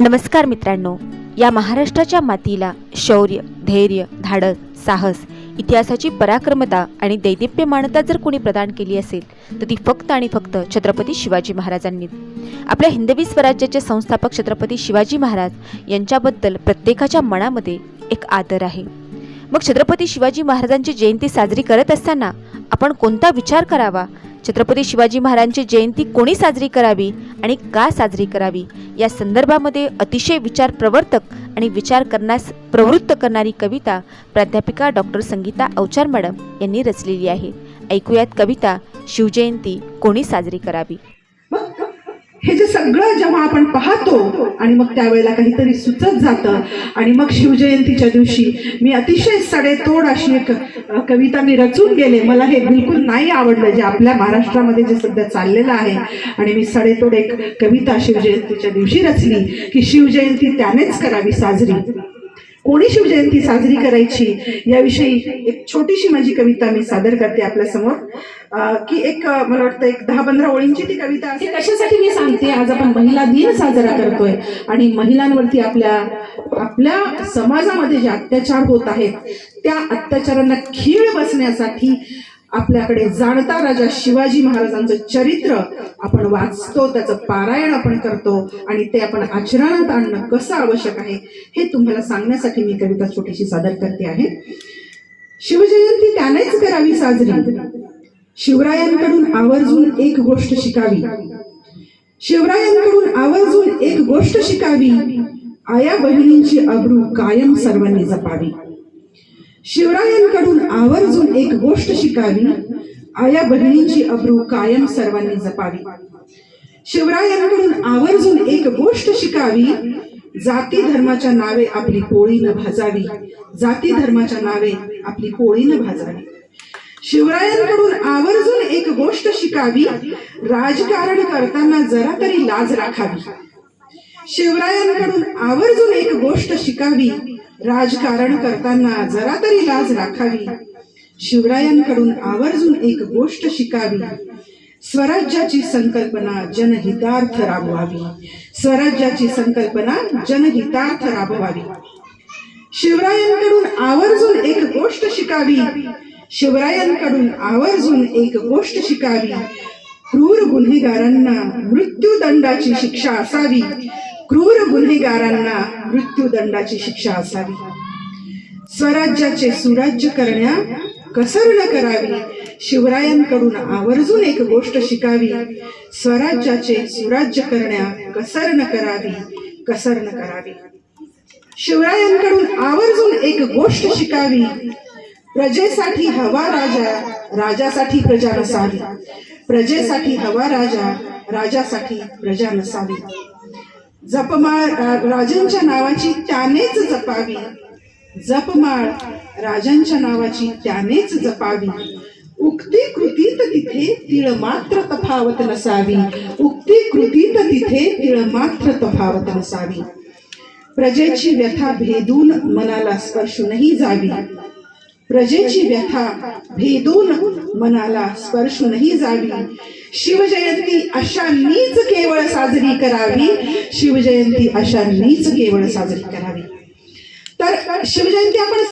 नमस्कार मित्रांनो या महाराष्ट्राच्या मातीला शौर्य धैर्य धाडस साहस इतिहासाची पराक्रमता आणि दैदिप्यमानता जर कोणी प्रदान केली असेल तर ती फक्त आणि फक्त छत्रपती शिवाजी महाराजांनी. आपल्या हिंदवी स्वराज्याचे संस्थापक छत्रपती शिवाजी महाराज यांच्याबद्दल प्रत्येकाच्या मनामध्ये एक आदर आहे. मग छत्रपती शिवाजी महाराजांची जयंती साजरी करत असताना आपण कोणता विचार करावा? छत्रपती शिवाजी महाराजांची जयंती कोणी साजरी करावी आणि का साजरी करावी? या संदर्भामध्ये अतिशय विचार प्रवर्तक आणि विचार करण्यास प्रवृत्त करणारी कविता प्राध्यापिका डॉक्टर संगीता अवचार मॅडम यांनी रचलेली आहे. ऐकूयात कविता शिवजयंती कोणी साजरी करावी? सगळं जेव्हा आपण पाहतो आणि मग त्यावेळेला काहीतरी सुचत जातं. आणि मग शिवजयंतीच्या दिवशी मी अतिशय सडेतोड अशी एक कविता मी रचून गेले. मला हे बिलकुल नाही आवडलं जे आपल्या महाराष्ट्रामध्ये जे सध्या चाललेलं आहे. आणि मी सडेतोड एक कविता शिवजयंतीच्या दिवशी रचली की शिवजयंती त्यानेच करावी साजरी. कोणी शिवजयंती साजरी करायची याविषयी एक छोटीशी माझी कविता मी सादर करते आपल्यासमोर. की एक मला वाटतं एक दहा पंधरा ओळींची ती कविता आहे कशासाठी मी सांगते? आज आपण महिला दिन साजरा करतोय आणि महिलांवरती आपल्या आपल्या समाजामध्ये जे अत्याचार होत आहेत त्या अत्याचारांना खीळ बसण्यासाठी आपल्याकडे जाणता राजा शिवाजी महाराजांचं चरित्र आपण वाचतो त्याचं पारायण आपण करतो आणि ते आपण आचरणात आणणं कसं आवश्यक आहे हे तुम्हाला सांगण्यासाठी मी कविता छोटीशी सादर करते आहे. शिवजयंती त्यानेच करावी साजरी. शिवरायांकडून आवर्जून एक गोष्ट शिकावी. शिवरायांकडून आवर्जून एक गोष्ट शिकावी. आया बहिणींची अब्रू कायम सर्वांनी जपावी. शिवरायांकडून आवर्जून एक गोष्ट शिकावी आया बहिणींची अब्रू कायम सर्वांनी जपावी. शिवरायांकडून आवर्जून एक गोष्ट शिकावी जाती धर्माच्या नावे आपली पोळी न भाजावी जाती धर्माच्या नावे आपली पोळी न भाजावी. शिवरायांकडून आवर्जून एक गोष्ट शिकावी राजकारण करताना जरा तरी लाज राखावी. शिवरायांकडून आवर्जून एक गोष्ट शिकावी राजकारण करताना जरा तरी लाज राखावी. शिवरायांकडून आवर्जून एक गोष्ट शिकावी. स्वराज्याची संकल्पना जनहितार्थ राबवावी. स्वराज्याची संकल्पना जनहितार्थ राबवावी. शिवरायांकडून आवर्जून एक गोष्ट शिकावी. शिवरायांकडून आवर्जून एक गोष्ट शिकावी. क्रूर गुन्हेगारांना मृत्यूदंडाची शिक्षा असावी. गुन्हेगारांना मृत्यूदंडाची शिक्षा असावी. स्वराज्याचे सुराज्य करण्या कसर न करावी. शिवरायांकडून आवर्जून एक गोष्ट शिकावी. स्वराज्याचे सुराज्य करण्या कसर न करावी. कसर न करावी. शिवरायांकडून आवर्जून एक गोष्ट शिकावी. प्रजेसाठी हवा राजा राजासाठी प्रजा नसावी. प्रजेसाठी हवा राजा राजासाठी प्रजा नसावी. जपमाळ राजांच्या नावाची त्यानेच जपावी. जपमाळ राजांच्या नावाची त्यानेच जपावी. उक्ती कृतीत तिथे तिळ मात्र तफावत नसावी. उक्ती कृतीत तिथे तिळ मात्र तफावत नसावी. प्रजेची व्यथा भेदून मनाला स्पर्शूनही जावी. प्रजेची व्यथा भेदून मनाला स्पर्शूनही जावी. शिवजयंती अशांनीच केवळ साजरी करावी. शिवजयंती अशांनीच केवळ साजरी करावी. तर शिवजयंती आपण